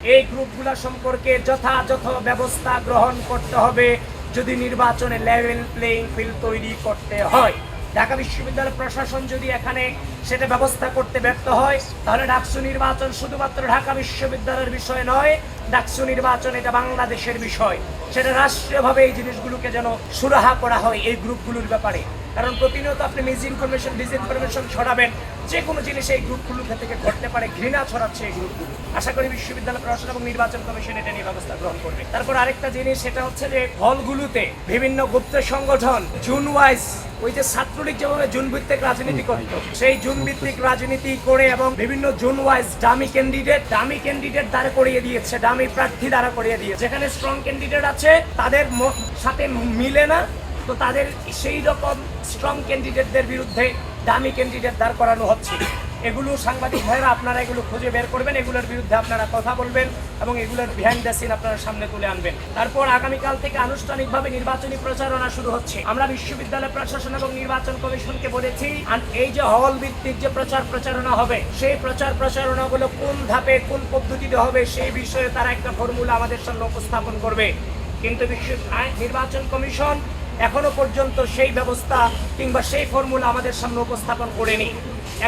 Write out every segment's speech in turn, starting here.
এই গ্রুপগুলো সম্পর্কে যথাযথ ব্যবস্থা গ্রহণ করতে হবে যদি নির্বাচনে লেভেল প্লেইং ফিল্ড তৈরি করতে হয়। ঢাকা বিশ্ববিদ্যালয় প্রশাসন যদি এখানে সেটা ব্যবস্থা করতে ব্যর্থ হয়, তাহলে ডাকসু নির্বাচন শুধুমাত্র ঢাকা বিশ্ববিদ্যালয়ের বিষয় নয়, ডাকসু নির্বাচন এটা বাংলাদেশের বিষয়। সেটা রাষ্ট্রীয়ভাবে এই জিনিসগুলোকে যেন সুরাহা করা হয় এই গ্রুপগুলোর ব্যাপারে। কারণ প্রতিনিয়ত আপনি মিস ইনফরমেশন, ডিসইনফরমেশন ছড়াবেন যে কোনো জিনিস এই গ্রুপগুলো থেকে ঘটতে পারে ঘৃণা ছড়াচ্ছে এই গ্রুপগুলো আশা করি বিশ্ববিদ্যালয় প্রশাসন এবং নির্বাচন কমিশন এটা নিয়ে ব্যবস্থা গ্রহণ করবে। তারপর আরেকটা জিনিস সেটা হচ্ছে যে হলগুলোতে বিভিন্ন গুপ্ত সংগঠন জুন ওয়াইজ ওই যে ছাত্রলীগ যেভাবে জুন ভিত্তিক রাজনীতি করত সেই জুন ভিত্তিক রাজনীতি করে এবং বিভিন্ন zone wise dummy candidate dummy candidate দাঁড়া করিয়ে দিয়েছে ডামি প্রার্থী দাঁড়া করিয়ে দিয়েছে। যেখানে স্ট্রং ক্যান্ডিডেট আছে তাদের সাথে মিলে না তো তাদের সেই রকম স্ট্রং ক্যান্ডিডেটদের বিরুদ্ধে দামি ক্যান্ডিডেট দাঁড় করানো হচ্ছে। এগুলো সাংবাদিক ভাইরা আপনারা এগুলো খুঁজে বের করবেন, এগুলোর বিরুদ্ধে আপনারা কথা বলবেন এবং এগুলোর বিহাইন্ড দ্য সিন আপনারা সামনে তুলে আনবেন। তারপর আগামীকাল থেকে আনুষ্ঠানিকভাবে নির্বাচনী প্রচারণা শুরু হচ্ছে। আমরা বিশ্ববিদ্যালয় প্রশাসন এবং নির্বাচন কমিশনকে বলেছি এই যে হল ভিত্তিক যে প্রচার প্রচারণা হবে, সেই প্রচার প্রচারণাগুলো কোন ধাপে, কোন পদ্ধতিতে হবে, সেই বিষয়ে তারা একটা ফর্মুলা আমাদের সামনে উপস্থাপন করবে। কিন্তু বিশ্ব নির্বাচন কমিশন এখনও পর্যন্ত সেই ব্যবস্থা কিংবা সেই ফর্মুলা আমাদের সামনে উপস্থাপন করেনি।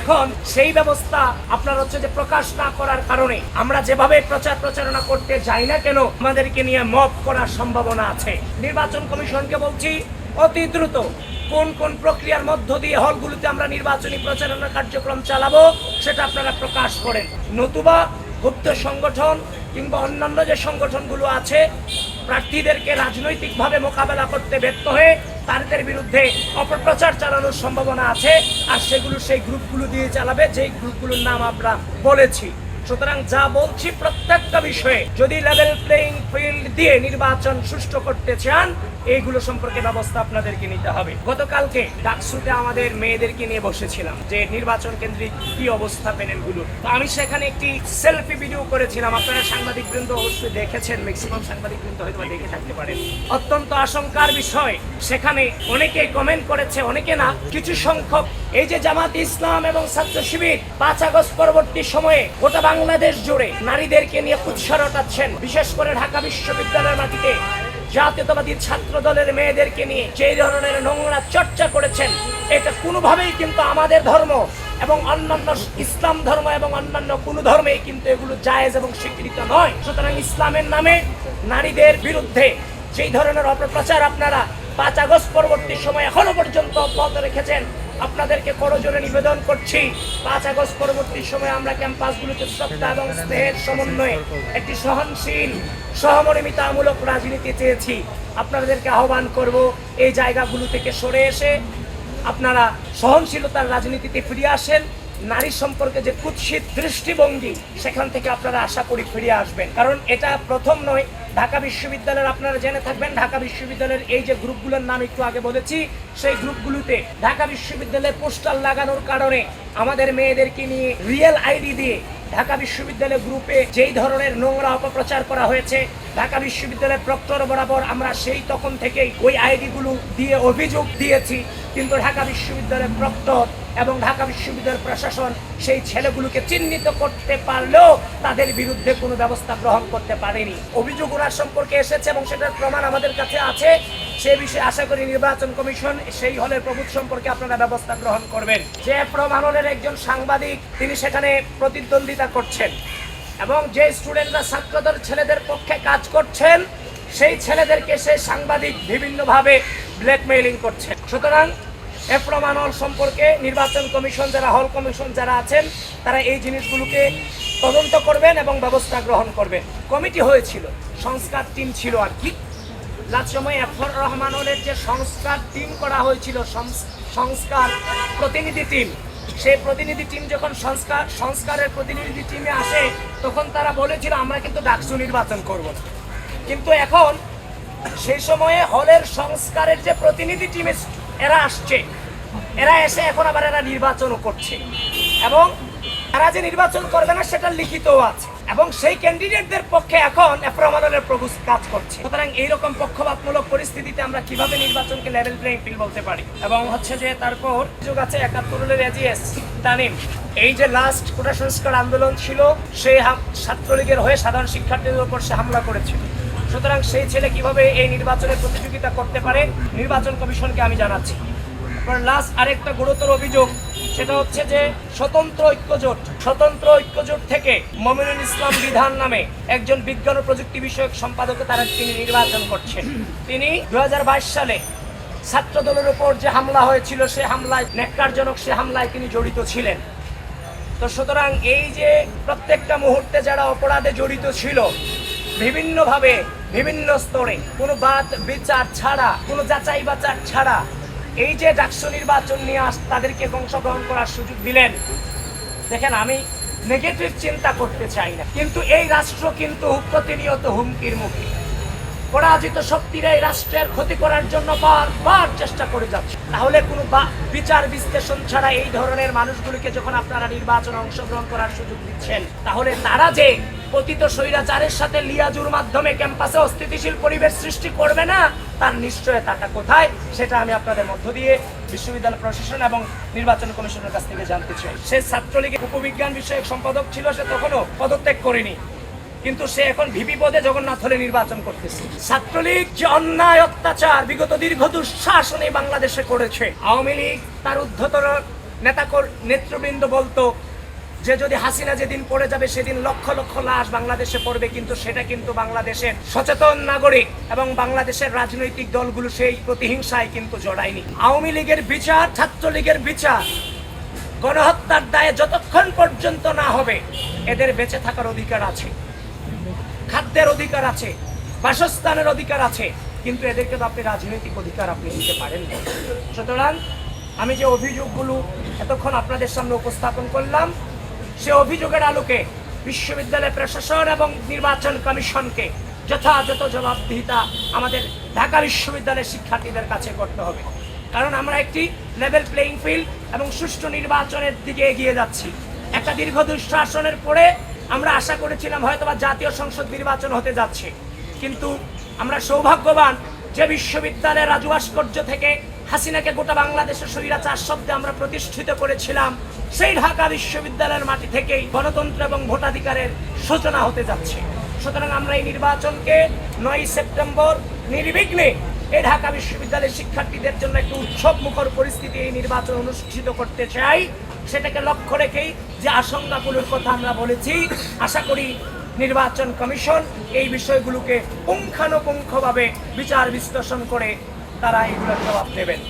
এখন সেই ব্যবস্থা আপনার হচ্ছে যে প্রকাশ না করার কারণে আমরা যেভাবে প্রচার প্রচারণা করতে যাই না কেন, আমাদেরকে নিয়ে মপ করার সম্ভাবনা আছে। নির্বাচন কমিশনকে বলছি, অতি দ্রুত কোন কোন প্রক্রিয়ার মধ্য দিয়ে হলগুলোতে আমরা নির্বাচনী প্রচারণা কার্যক্রম চালাবো, সেটা আপনারা প্রকাশ করেন। নতুবা গুপ্ত সংগঠন কিংবা অন্যান্য যে সংগঠনগুলো আছে প্রার্থীদেরকে রাজনৈতিকভাবে মোকাবেলা করতে ব্যর্থ হয়ে তাদের বিরুদ্ধে অপপ্রচার চালানোর সম্ভাবনা আছে, আর সেগুলো সেই গ্রুপগুলো দিয়ে চালাবে, যেই গ্রুপগুলোর নাম আমরা বলেছি। সুতরাং যা বলছি প্রত্যেকটা বিষয়ে, যদি লেভেল প্লেইং ফিল্ড দিয়ে নির্বাচন সুষ্ঠু করতে চান, এইগুলো সম্পর্কে ব্যবস্থা আপনাদেরকে নিতে হবে। গতকালকে ডাকসুতে আমাদের মেয়েদেরকে নিয়ে বসেছিলাম যে নির্বাচন কেন্দ্রিক কি অবস্থা প্যানেলগুলো। তো আমি সেখানে একটি সেলফি ভিডিও করেছিলাম। আপনারা সাংবাদিক বৃন্দ অবশ্যই দেখেছেন ম্যাক্সিমাম সাংবাদিক বৃন্দ হয়তো দেখে থাকতে পারেন। অত্যন্ত আশঙ্কার বিষয়, সেখানে অনেকে কমেন্ট করেছে, অনেকে না, কিছু সংখ্যক এই যে জামাত ইসলাম এবং ছাত্র শিবির, পাঁচ আগস্ট পরবর্তী সময়ে গোটা বাংলাদেশ জুড়ে নারীদেরকে নিয়ে কুৎসা রটাচ্ছেন বিশেষ করে ঢাকা বিশ্ববিদ্যালয়ের মাটিতে জাতীয়তাবাদী ছাত্র দলের মেয়েদেরকে নিয়ে যে ধরনের নোংরা চর্চা করেছেন, এটা কোনোভাবেই কিন্তু আমাদের ধর্ম এবং অন্যান্য ইসলাম ধর্ম এবং অন্যান্য কোনো ধর্মেই কিন্তু এগুলো জায়েজ এবং স্বীকৃত নয়। সুতরাং ইসলামের নামে নারীদের বিরুদ্ধে যেই ধরনের অপপ্রচার আপনারা পাঁচ আগস্ট পরবর্তী সময় এখনও পর্যন্ত অব্যাহত রেখেছেন আপনাদেরকে করজোরে নিবেদন করছি। পাঁচ আগস্ট পরবর্তী সময়ে আমরা ক্যাম্পাসগুলোতে শ্রদ্ধা এবং স্নেহের সমন্বয়ে একটি সহনশীল সহমর্মিতামূলক রাজনীতি চেয়েছি। আপনাদেরকে আহ্বান করব, এই জায়গাগুলো থেকে সরে এসে আপনারা সহনশীলতার রাজনীতিতে ফিরে আসেন। নারী সম্পর্কে যে কুৎসিত দৃষ্টিভঙ্গি, সেখান থেকে আপনারা আশা করি ফিরে আসবেন। কারণ এটা প্রথম নয়, ঢাকা বিশ্ববিদ্যালয়ের আপনারা জেনে থাকবেন, ঢাকা বিশ্ববিদ্যালয়ের এই যে গ্রুপগুলোর নাম একটু আগে বলেছি, সেই গ্রুপগুলোতে ঢাকা বিশ্ববিদ্যালয়ে পোস্টার লাগানোর কারণে আমাদের মেয়েদেরকে নিয়ে রিয়েল আইডি দিয়ে ঢাকা বিশ্ববিদ্যালয় গ্রুপে যেই ধরনের নোংরা অপপ্রচার করা হয়েছে, ঢাকা বিশ্ববিদ্যালয়ের প্রক্টর বরাবর আমরা সেই তখন থেকেই ওই আইডিগুলো দিয়ে অভিযোগ দিয়েছি। কিন্তু ঢাকা বিশ্ববিদ্যালয়ের প্রক্টর এবং ঢাকা বিশ্ববিদ্যালয় প্রশাসন সেই ছেলেগুলোকে চিহ্নিত করতে পারলেও তাদের বিরুদ্ধে কোনো ব্যবস্থা গ্রহণ করতে পারেনি। অভিযোগ ওনার সম্পর্কে এসেছে এবং সেটার প্রমাণ আমাদের কাছে আছে। সে বিষয়ে আশা করি নির্বাচন কমিশন সেই হলের প্রভূত সম্পর্কে আপনারা ব্যবস্থা গ্রহণ করবেন। যে প্রমাণ হলের একজন সাংবাদিক, তিনি সেখানে প্রতিদ্বন্দ্বিতা করছেন এবং যে স্টুডেন্টরা ছাত্রদের ছেলেদের পক্ষে কাজ করছেন, সেই ছেলেদেরকে সে সাংবাদিক বিভিন্নভাবে ব্ল্যাকমেইলিং করছেন। সুতরাং এ হল সম্পর্কে নির্বাচন কমিশন যারা, হল কমিশন যারা আছেন, তারা এই জিনিসগুলোকে তদন্ত করবেন এবং ব্যবস্থা গ্রহণ করবেন। কমিটি হয়েছিল, সংস্কার টিম ছিল আর কি। লাস্ট সময় এফর রহমান যে সংস্কার টিম করা হয়েছিল সংস- সংস্কার প্রতিনিধি টিম, সেই প্রতিনিধি টিম যখন সংস্কার সংস্কারের প্রতিনিধি টিমে আসে, তখন তারা বলেছিল, আমরা কিন্তু ডাকসু নির্বাচন করব কিন্তু এখন সেই সময়ে হলের সংস্কারের যে প্রতিনিধি টিম এরা আসছে এরা এসে এখন আবার এরা নির্বাচনও করছে। এবং এরা যে নির্বাচন করবে না, সেটা লিখিতও আছে। এবং সেই ক্যান্ডিডেটদের পক্ষে এখন এফরামানের প্রভু কাজ করছে। সুতরাং এইরকম পক্ষপাতমূলক পরিস্থিতিতে আমরা কীভাবে নির্বাচনকে লেভেল প্লেইং ফিল্ড বলতে পারি? এবং হচ্ছে যে তারপর যোগ আছে একাত্তরের এজিএস তানিম। এই যে লাস্ট কোটা সংস্কার আন্দোলন ছিল সেই ছাত্রলীগের হয়ে সাধারণ শিক্ষার্থীদের উপর সে হামলা করেছিল সুতরাং সেই ছেলে কীভাবে এই নির্বাচনে প্রতিযোগিতা করতে পারে, নির্বাচন কমিশনকে আমি জানাচ্ছি। লাস্ট আরেকটা গুরুতর অভিযোগ, সেটা হচ্ছে যে স্বতন্ত্র ঐক্যজোট স্বতন্ত্র ঐক্যজোট থেকে মমিনুল ইসলাম বিধান নামে একজন বিজ্ঞান ও প্রযুক্তি বিষয়ক সম্পাদকে তারা তিনি নির্বাচন করছেন। তিনি দুহাজার বাইশ সালে ছাত্র দলের উপর যে হামলা হয়েছিল, সে হামলায় নেককারজনক সে হামলায় তিনি জড়িত ছিলেন। তো সুতরাং এই যে প্রত্যেকটা মুহূর্তে যারা অপরাধে জড়িত ছিল, বিভিন্নভাবে, বিভিন্ন স্তরে কোনো বাদ, বিচার ছাড়া, কোনো যাচাই বাচার ছাড়া এই যে ডাকসু নির্বাচন নিয়ে আস তাদেরকে অংশগ্রহণ করার সুযোগ দিলেন। দেখেন, আমি নেগেটিভ চিন্তা করতে চাই না। কিন্তু এই রাষ্ট্র কিন্তু প্রতিনিয়ত হুমকির মুখে। পরাজিত শক্তিরা এই রাষ্ট্রের ক্ষতি করার জন্য বারবার চেষ্টা করে যাচ্ছে। তাহলে কোনো বিচার বিশ্লেষণ ছাড়া এই ধরনের মানুষগুলিকে যখন আপনারা নির্বাচনে অংশগ্রহণ করার সুযোগ দিচ্ছেন, তাহলে তারা যে পতিত স্বৈরাচারের সাথে লিয়াজুর মাধ্যমে ক্যাম্পাসে অস্থিতিশীল পরিবেশ সৃষ্টি করবে না, তার নিশ্চয়তাটা কোথায়, সেটা আমি আপনাদের মধ্য দিয়ে বিশ্ববিদ্যালয় প্রশাসন এবং নির্বাচন কমিশনের কাছ থেকে জানতে চাই। সে ছাত্রলীগের উপবিজ্ঞান বিষয়ক সম্পাদক ছিল, সে তখনও পদত্যাগ করেনি। কিন্তু সে এখন ভিপি পদে জগন্নাথ হলে নির্বাচন করতেছে। ছাত্রলীগ যে অন্যায় অত্যাচার বিগত দীর্ঘ দুঃশাসনে বাংলাদেশে করেছে, আওয়ামী লীগ তার উদ্ধতর নেতাকর নেতৃবৃন্দ বলতো যে যদি হাসিনা যেদিন পড়ে যাবে, সেদিন লক্ষ লক্ষ লাশ বাংলাদেশে পড়বে, কিন্তু সেটা কিন্তু বাংলাদেশের সচেতন নাগরিক এবং বাংলাদেশের রাজনৈতিক দলগুলো সেই প্রতিহিংসায় কিন্তু জড়ায়নি। আওয়ামী লীগের বিচার, ছাত্রলীগের বিচার, গণহত্যার দায়ে যতক্ষণ পর্যন্ত না হবে, এদের বেঁচে থাকার অধিকার আছে। খাদ্যের অধিকার আছে, বাসস্থানের অধিকার আছে, কিন্তু এদেরকে তো আপনি রাজনৈতিক অধিকার আপনি দিতে পারেন না। সুতরাং আমি যে অভিযোগগুলো এতক্ষণ আপনাদের সামনে উপস্থাপন করলাম সে অভিযোগের আলোকে বিশ্ববিদ্যালয় প্রশাসন এবং নির্বাচন কমিশনকে যথাযথ জবাবদিহিতা আমাদের ঢাকা বিশ্ববিদ্যালয়ের শিক্ষার্থীদের কাছে করতে হবে। কারণ আমরা একটি লেভেল প্লেইং ফিল্ড এবং সুষ্ঠু নির্বাচনের দিকে এগিয়ে যাচ্ছি। একটা দীর্ঘ দুঃশাসনের পরে আমরা আশা করেছিলাম হয়তোবা জাতীয় সংসদ নির্বাচন হতে যাচ্ছে। কিন্তু আমরা সৌভাগ্যবান যে বিশ্ববিদ্যালয়ের রাজু ভাস্কর্য থেকে হাসিনাকে গোটা বাংলাদেশের শরীরা স্বৈরাচার শব্দে আমরা প্রতিষ্ঠিত করেছিলাম। সেই ঢাকা বিশ্ববিদ্যালয়ের মাটি থেকেই গণতন্ত্র এবং ভোটাধিকারের সূচনা হতে যাচ্ছে। সুতরাং আমরা এই নির্বাচনকে নয় সেপ্টেম্বর নির্বিঘ্নে এই ঢাকা বিশ্ববিদ্যালয়ের শিক্ষার্থীদের জন্য একটি উৎসব মুখর পরিস্থিতি এই নির্বাচন অনুষ্ঠিত করতে চাই। সেটাকে লক্ষ্য রেখেই যে আশঙ্কাগুলোর কথা আমরা বলেছি, আশা করি নির্বাচন কমিশন এই বিষয়গুলোকে পুঙ্খানুপুঙ্খভাবে বিচার বিশ্লেষণ করে তারা এগুলোর জবাব দেবেন।